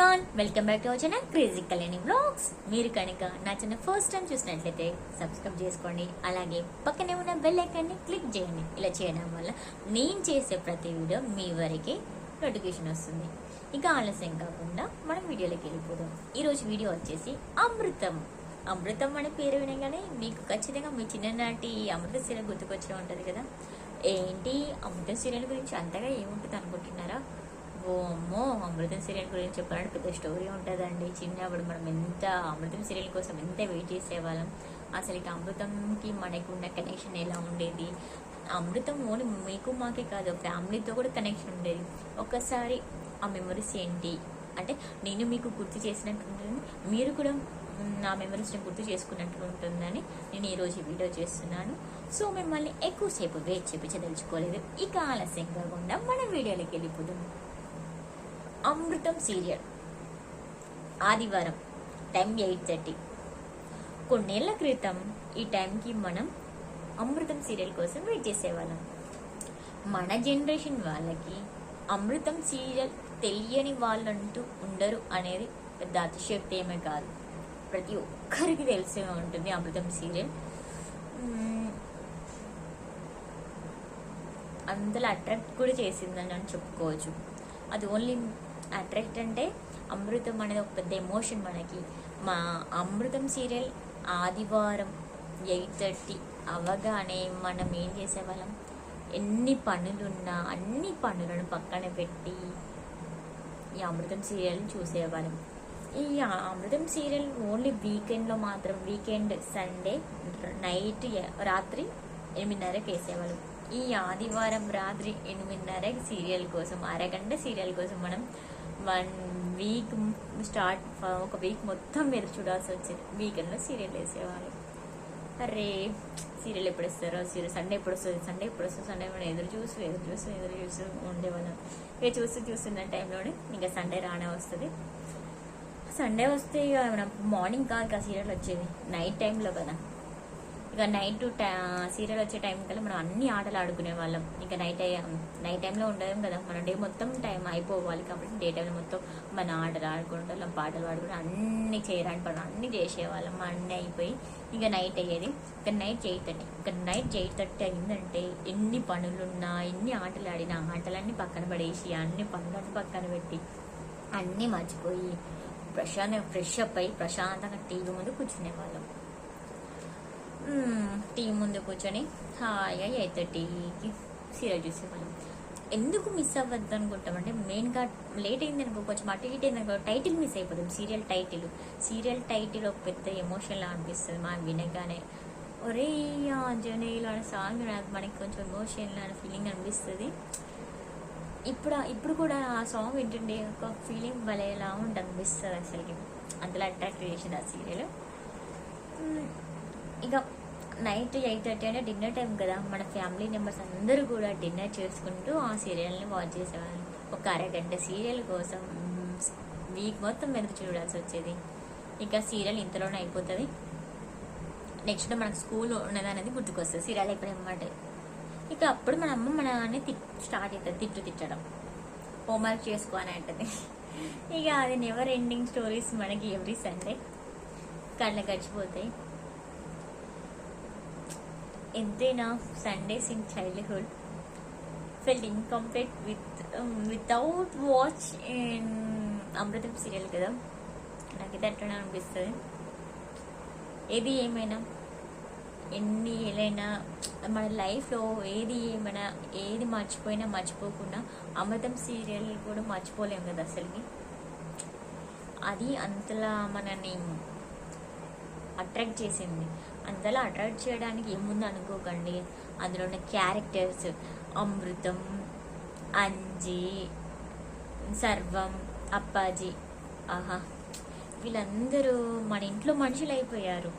Everyone welcome back to our channel crazy Kalyani blogs మీరు కనుక నా ఛానల్ ఫస్ట్ టైం చూసినట్లయితే సబ్స్క్రైబ్ చేసుకోండి. అలాగే పక్కనే ఉన్న బెల్ ఐకాన్ని క్లిక్ చేయండి. ఇలా చేయడం వల్ల నేను చేసే ప్రతి వీడియో మీ వరకే నోటిఫికేషన్ వస్తుంది. ఇక ఆలస్యం కాకుండా మనం వీడియోలోకి వెళ్ళిపోదాం. ఈరోజు వీడియో వచ్చేసి అమృతం. అమృతం అనే పేరు వినగానే మీకు ఖచ్చితంగా మీ చిన్ననాటి అమృత సీరియల్ గుర్తుకొచ్చే ఉంటుంది కదా. ఏంటి? అమృత సీరియల్ గురించి అంతగా ఏముంటుంది అనుకుంటున్నారా? ఓ అమ్మో అమృతం సీరియల్ గురించి చెప్పాలంటే పెద్ద స్టోరీ ఉంటుందండి. చిన్నప్పుడు మనం ఎంత అమృతం సీరియల్ కోసం ఎంత వెయిట్ చేసేవాళ్ళం. అసలు ఇక అమృతంకి మనకు ఉన్న కనెక్షన్ ఎలా ఉండేది? అమృతం ఓన్లీ మీకు మాకే కాదు ఫ్యామిలీతో కూడా కనెక్షన్ ఉండేది. ఒక్కసారి ఆ మెమరీస్ ఏంటి? అంటే నేను మీకు గుర్తు చేసినట్టు ఉంటుంది మీరు కూడా నా మెమరీస్ని గుర్తు చేసుకున్నట్టు ఉంటుందని నేను ఈరోజు వీడియో చేస్తున్నాను. సో మిమ్మల్ని ఎక్కువసేపు వెయిట్ చేపించదలుచుకోలేదు. ఇక ఆలస్యం కాకుండా మన వీడియోలోకి వెళ్ళిపోదాం. అమృతం సీరియల్ ఆదివారం టైం ఎయిట్ థర్టీ కొన్నేళ్ళ క్రితం ఈ టైంకి మనం అమృతం సీరియల్ కోసం వెయిట్ చేసేవాళ్ళం మన జనరేషన్ వాళ్ళకి అమృతం సీరియల్ తెలియని వాళ్ళంటూ ఉండరు అనేది పెద్ద అతిశక్తి ఏమే కాదు ప్రతి ఒక్కరికి తెలిసే ఉంటుంది అమృతం సీరియల్ అందులో అంతలా అట్రాక్ట్ కూడా చేసిందని అని చెప్పుకోవచ్చు అది ఓన్లీ అట్రాక్ట్ అంటే అమృతం అనేది ఒక పెద్ద ఎమోషన్ మనకి. మా అమృతం సీరియల్ ఆదివారం ఎయిట్ థర్టీ అవగానే మనం ఏం చేసేవాళ్ళం? ఎన్ని పనులున్నా అన్ని పనులను పక్కన పెట్టి ఈ అమృతం సీరియల్ చూసేవాళ్ళం. ఈ అమృతం సీరియల్ ఓన్లీ వీకెండ్లో మాత్రం వీకెండ్ సండే నైట్ రాత్రి ఎనిమిదిన్నరకు వేసేవాళ్ళం. ఈ ఆదివారం రాత్రి ఎనిమిదిన్నరకి సీరియల్ కోసం అరగంట సీరియల్ కోసం మనం వన్ వీక్ స్టార్ట్ ఒక వీక్ మొత్తం మీరు చూడాల్సి వచ్చింది. వీకెండ్లో సీరియల్ వేసేవాళ్ళు. అరే సీరియల్ ఎప్పుడు వస్తారో సీరియల్ సండే ఎప్పుడు వస్తుంది సండే ఎప్పుడు వస్తుంది సండే మనం ఎదురు చూసి ఎదురు చూసి ఎదురు చూసి ఉండేవాళ్ళం. ఇక చూస్తూ చూస్తున్న టైంలోనే ఇంకా సండే రానే వస్తుంది. సండే వస్తే ఇక మనం మార్నింగ్ కాదు కదా సీరియల్ వచ్చేది. నైట్ టైంలో కదా. ఇక నైట్ సీరియల్ వచ్చే టైం కల్లా మనం అన్ని ఆటలు ఆడుకునే వాళ్ళం. ఇక నైట్ నైట్ టైంలో ఉండడం కదా. మన డే మొత్తం టైం అయిపోవాలి కాబట్టి డే టైంలో మొత్తం మన ఆటలు ఆడుకుంటాం పాటలు పాడుకుంటాం అన్ని చేయరాని పనులు అన్ని చేసేవాళ్ళం. అన్నీ అయిపోయి ఇక నైట్ అయ్యేది. ఇక నైట్ ఎయిట్ థర్టీ ఇక నైట్ ఎయిట్ థర్టీ అయిందంటే ఎన్ని పనులున్నా ఎన్ని ఆటలు ఆడినా ఆటలన్నీ పక్కన పడేసి అన్ని పనులన్నీ పక్కన పెట్టి అన్నీ మర్చిపోయి ప్రశాంత ఫ్రెష్ అప్ అయ్యి ప్రశాంతంగా టీవీ ముందు కూర్చునే టీ ముందు కూర్చొని హాయిగా ఎయిట్ థర్టీకి సీరియల్ చూసేవాళ్ళం ఎందుకు మిస్ అవ్వద్దు అనుకుంటామంటే మెయిన్గా లేట్ అయింది అనుకో కొంచెం అటు ఇటు అయింది అనుకో టైటిల్ మిస్ అయిపోతుంది సీరియల్ టైటిల్ సీరియల్ టైటిల్ ఒక పెద్ద ఎమోషన్లా అనిపిస్తుంది. మా వినగానే ఒరే ఆంజనేయులు అనే సాంగ్ నాకు మనకి కొంచెం ఎమోషన్ అనే ఫీలింగ్ అనిపిస్తుంది. ఇప్పుడు ఇప్పుడు కూడా ఆ సాంగ్ వింటుండే ఒక ఫీలింగ్ భలేలా ఉంటుంది అనిపిస్తుంది అసలుకి. అంతలా అట్రాక్ట్ చేసింది ఆ సీరియల్ ఇక నైట్ ఎయిట్ థర్టీ అంటే డిన్నర్ టైం కదా. మన ఫ్యామిలీ మెంబర్స్ అందరూ కూడా డిన్నర్ చేసుకుంటూ ఆ సీరియల్ని వాచ్ చేసేవాళ్ళం ఒక అరగంట సీరియల్ కోసం వీక్ మొత్తం ఎదురు చూడాల్సి వచ్చేది. ఇంకా సీరియల్ ఇంతలోనే అయిపోతుంది. నెక్స్ట్ మనకు స్కూల్ ఉన్నదనేది గుర్తుకొస్తుంది. సీరియల్ అయిపోయినమాట ఇక అప్పుడు మన అమ్మ మన నాన్న స్టార్ట్ అవుతుంది తిట్టు తిట్టడం. హోంవర్క్ చేసుకో అని అంటది. ఇక అది నెవర్ ఎండింగ్ స్టోరీస్ మనకి ఎవ్రీ సండే కళ్ళ గడిచిపోతాయి. ఎంతైనా Sundays in childhood fell incomplete with without watch in Amrutham serial కదా. నాకైతే అట్లనే అనిపిస్తుంది. ఏది ఏమైనా ఎన్ని ఏలైనా మన లైఫ్లో ఏది ఏమైనా ఏది మర్చిపోయినా మర్చిపోకుండా అమృతం సీరియల్ కూడా మర్చిపోలేము కదా అసలుకి. అది అంతలా మనని అట్రాక్ట్ చేసింది. అంతలా అట్రాక్ట్ చేయడానికి ఏముంది అనుకోకండి. అందులో ఉన్న క్యారెక్టర్స్ అమృతం అంజి సర్వం అప్పాజీ ఆహా వీళ్ళందరూ మన ఇంట్లో మనుషులు అయిపోయారు.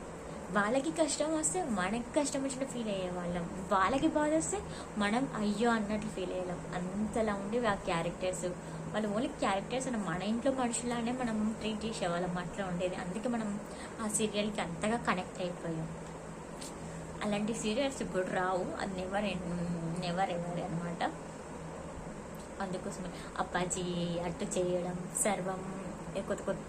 వాళ్ళకి కష్టం వస్తే మనకి కష్టం వచ్చినట్టు ఫీల్ అయ్యేవాళ్ళం. వాళ్ళకి బాధ వస్తే మనం అయ్యో అన్నట్లు ఫీల్ అయ్యేవాళ్ళం. అంతలా ఉండేవి ఆ క్యారెక్టర్స్ వాళ్ళు ఓన్లీ క్యారెక్టర్స్ అని మన ఇంట్లో మనుషులానే మనం ట్రీట్ చేసేవాళ్ళం అట్లా ఉండేది. అందుకే మనం ఆ సీరియల్కి అంతగా కనెక్ట్ అయిపోయాం. అలాంటి సీరియల్స్ ఇప్పుడు రావు. అది నెవర్ నెవర్ ఎవర్ అనమాట అందుకోసమే అప్పాజీ అట్టు చేయడం సర్వం కొత్త కొత్త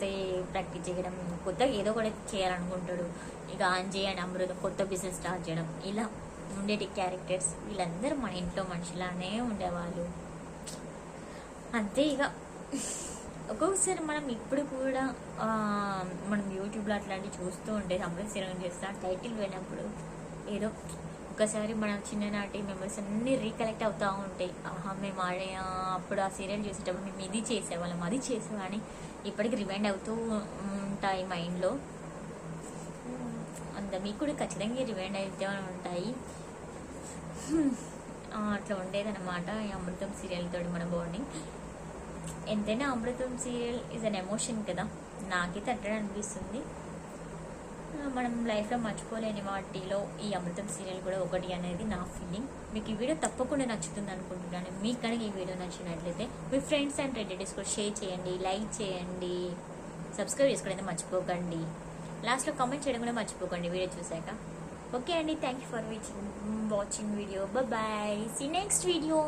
ప్రాక్టీస్ చేయడం కొత్తగా ఏదో ఒకటి చేయాలనుకుంటాడు. ఇక అంజయ్ అండ్ అమృత కొత్త బిజినెస్ స్టార్ట్ చేయడం. ఇలా ఉండేటి క్యారెక్టర్స్ వీళ్ళందరూ మన ఇంట్లో మనుషులానే ఉండేవాళ్ళు. అంతే ఇక ఒక్కొక్కసారి మనం ఇప్పుడు కూడా మనం యూట్యూబ్లో అట్లాంటివి చూస్తూ ఉంటే అమృత చేస్తా టైటిల్ వినప్పుడు ఏదో ఒకసారి మన చిన్ననాటి మెమరీస్ అన్నీ రీకలెక్ట్ అవుతూ ఉంటాయి ఆహా మేము ఆడే అప్పుడు ఆ సీరియల్ చూసేటప్పుడు మేము ఇది చేసేవాళ్ళం అది చేసేవాని ఇప్పటికి రిమైండ్ అవుతూ ఉంటాయి మైండ్లో అంత మీకు కూడా ఖచ్చితంగా రిమైండ్ అయితే ఉంటాయి. అట్లా ఉండేదన్నమాట ఈ అమృతం సీరియల్ తోటి మన బాండింగ్ ఎంతైనా Amrutham serial is an emotion కదా. నాకైతే అట్లా అనిపిస్తుంది. మనం లైఫ్లో మర్చిపోలేని వాటిలో ఈ అమృతం సీరియల్ కూడా ఒకటి అనేది నా ఫీలింగ్ మీకు ఈ వీడియో తప్పకుండా నచ్చుతుంది అనుకుంటున్నాను. మీకు కనుక ఈ వీడియో నచ్చినట్లయితే మీ ఫ్రెండ్స్ అండ్ రిలేటివ్స్ కూడా షేర్ చేయండి లైక్ చేయండి సబ్స్క్రైబ్ చేసుకోవడం అయితే మర్చిపోకండి లాస్ట్లో కామెంట్ చేయడం కూడా మర్చిపోకండి వీడియో చూసాక. ఓకే అండి thank you for watching watching video bye see next video